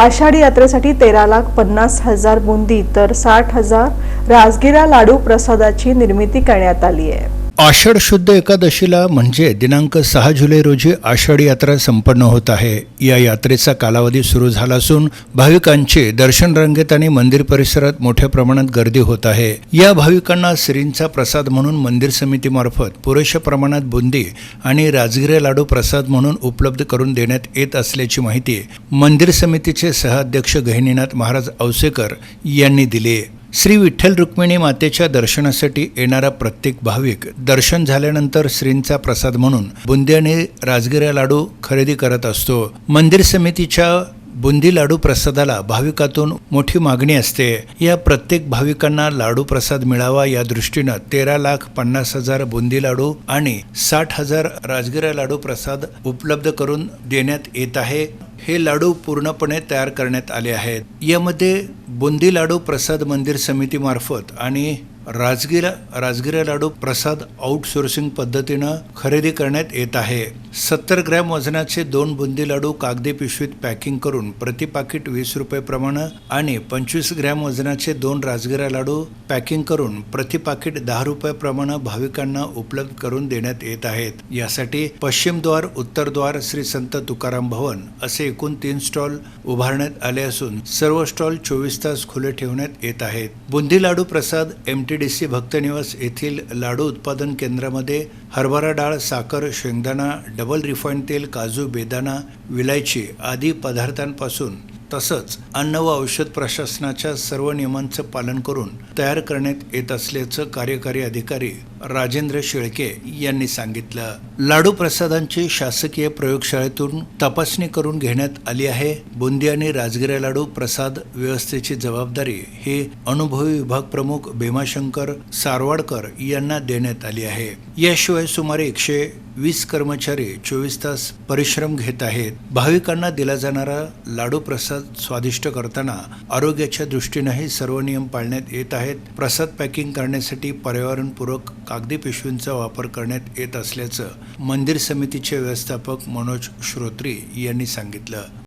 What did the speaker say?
आषाढी यात्रेसाठी तेरा लाख पन्नास हजार बुंदी तर साठ हजार राजगिरा लाडू प्रसादाची निर्मिती करण्यात आली आहे. आषाढ शुद्ध एकादशीला म्हणजे दिनांक सहा जुलै रोजी आषाढी यात्रा संपन्न होत आहे. या यात्रेचा कालावधी सुरू झाला असून भाविकांची दर्शन रांगेत आणि मंदिर परिसरात मोठ्या प्रमाणात गर्दी होत आहे. या भाविकांना श्रींचा प्रसाद म्हणून मंदिर समितीमार्फत पुरेशा प्रमाणात बुंदी आणि राजगिरे लाडू प्रसाद म्हणून उपलब्ध करून देण्यात येत असल्याची माहिती मंदिर समितीचे सहअध्यक्ष गहिनीनाथ महाराज औसेकर यांनी दिली. श्री विठ्ठल रुक्मिणी मातेच्या दर्शनासाठी येणारा प्रत्येक भाविक दर्शन झाल्यानंतर श्रींचा प्रसाद म्हणून बुंदी आणि राजगिरा लाडू खरेदी करत असतो. मंदिर समितीच्या बुंदी लाडू प्रसादाला भाविकातून मोठी मागणी असते. या प्रत्येक भाविकांना लाडू प्रसाद मिळावा या दृष्टीनं तेरा लाख पन्नास हजार बुंदी लाडू आणि साठ हजार राजगिरा लाडू प्रसाद उपलब्ध करून देण्यात येत आहे. हे लाडू पूर्णपणे तयार करण्यात आले आहेत. यामध्ये बुंदी लाडू प्रसाद मंदिर समितीमार्फत आणि राजगिरा राजगिरा लाडू प्रसाद आउटसोर्सिंग पद्धतीनं खरेदी करण्यात येत आहे. सत्तर ग्रॅम वजनाचे दोन बुंदी लाडू कागदी पिशवीत पॅकिंग करून प्रति पाकिट वीस रुपये प्रमाणे आणि पंचवीस ग्रॅम वजनाचे दोन राजगिरा लाडू पॅकिंग करून प्रति पाकिट दहा रुपये प्रमाणे भाविकांना उपलब्ध करून देण्यात येत आहेत. यासाठी पश्चिम द्वार उत्तर द्वार श्री संत तुकाराम भवन असे एकूण तीन स्टॉल उभारण्यात आले असून सर्व स्टॉल चोवीस तास खुले ठेवण्यात येत आहेत. Boondi laddu prasad M T D C भक्तनिवास येथील लाडू उत्पादन केंद्रामध्ये हरभरा डाळ साखर शेंगदाणा डबल रिफाईंड तेल काजू बेदाणा विलायची आदी पदार्थांपासून तसंच अन्न व औषध प्रशासनाच्या सर्व नियमांचं पालन करून तयार करण्यात येत असल्याचं कार्यकारी अधिकारी राजेंद्र शेळके यांनी सांगितलं. लाडू प्रसादांची शासकीय प्रयोगशाळेतून तपासणी करून घेण्यात आली आहे. बुंदी आणि राजगिरा लाडू प्रसाद व्यवस्थेची जबाबदारी ही अनुभवी विभाग प्रमुख भीमाशंकर सारवाडकर यांना देण्यात आली आहे. याशिवाय सुमारे एकशे वीस कर्मचारी चोवीस तास परिश्रम घेत आहेत. भाविकांना दिला जाणारा लाडू प्रसाद स्वादिष्ट करताना आरोग्याच्या दृष्टीनंही सर्व नियम पाळण्यात येत आहेत. प्रसाद पॅकिंग करण्यासाठी पर्यावरणपूरक कागदी पिशवींचा वापर करण्यात येत असल्याचं मंदिर समितीचे व्यवस्थापक मनोज श्रोत्री यांनी सांगितलं.